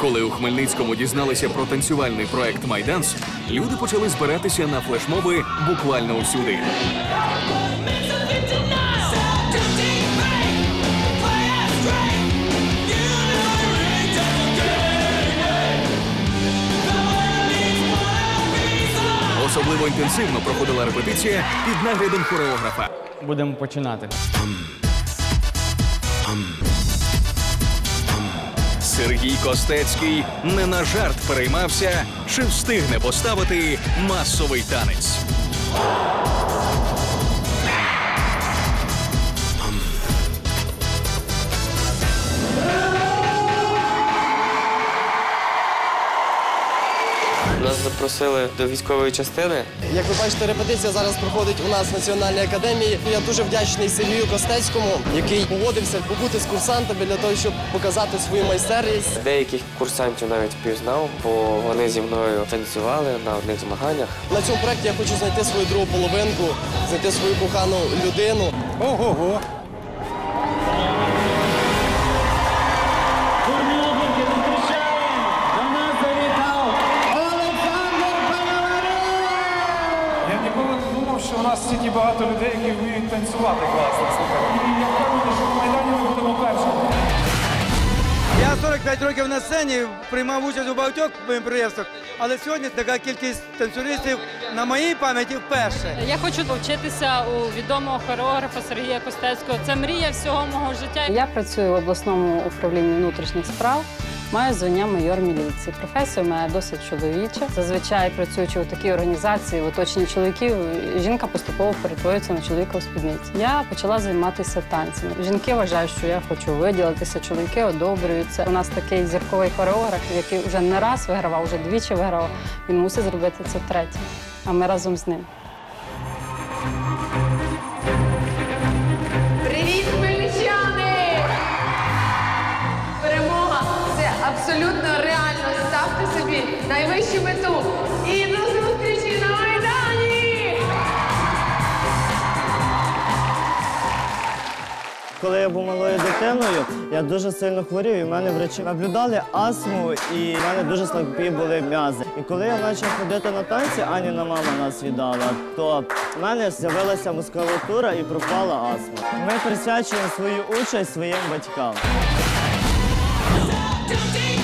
Коли у Хмельницькому дізналися про танцювальний проект Майданс, люди почали збиратися на флешмоби буквально усюди. Особливо інтенсивно проходила репетиція під наглядом хореографа. Будемо починати. Сергій Костецький не на жарт переймався, чи встигне поставити масовий танець. Запросили до військової частини. Як ви бачите, репетиція зараз проходить у нас в Національній академії. Я дуже вдячний Сергію Костецькому, який погодився побути з курсантами для того, щоб показати свою майстерність. Деяких курсантів навіть пізнав, бо вони зі мною танцювали на одних змаганнях. На цьому проєкті я хочу знайти свою другу половинку, знайти свою кохану людину. Ого-го. Ніколи не думав, що у нас стільки багато людей, які вміють танцювати класно. І я впевнений, що в Майдані ми будемо першими. Я 45 років на сцені приймав участь у багатьох підприємствах, але сьогодні така кількість танцюристів на моїй пам'яті вперше. Я хочу повчитися у відомого хореографа Сергія Костецького. Це мрія всього мого життя. Я працюю в обласному управлінні внутрішніх справ. Маю звання майор міліції. Професія мене досить чоловіча. Зазвичай працюючи у такій організації в оточенні чоловіків, жінка поступово перетворюється на чоловіка у спідниці. Я почала займатися танцями. Жінки вважають, що я хочу виділитися, чоловіки одобрюються. У нас такий зірковий хореограф, який вже не раз вигравав, вже двічі вигравав. Він мусить зробити це втретє. А ми разом з ним. Найвищу мету. І до зустрічі на Майдані! Коли я був малою дитиною, я дуже сильно хворів, і в мене врачі наблюдали астму, і в мене дуже слабкі були м'язи. І коли я почав ходити на танці, Аніна мама нас віддала, то в мене з'явилася мускулатура і пропала астма. Ми присвячуємо свою участь своїм батькам. Don't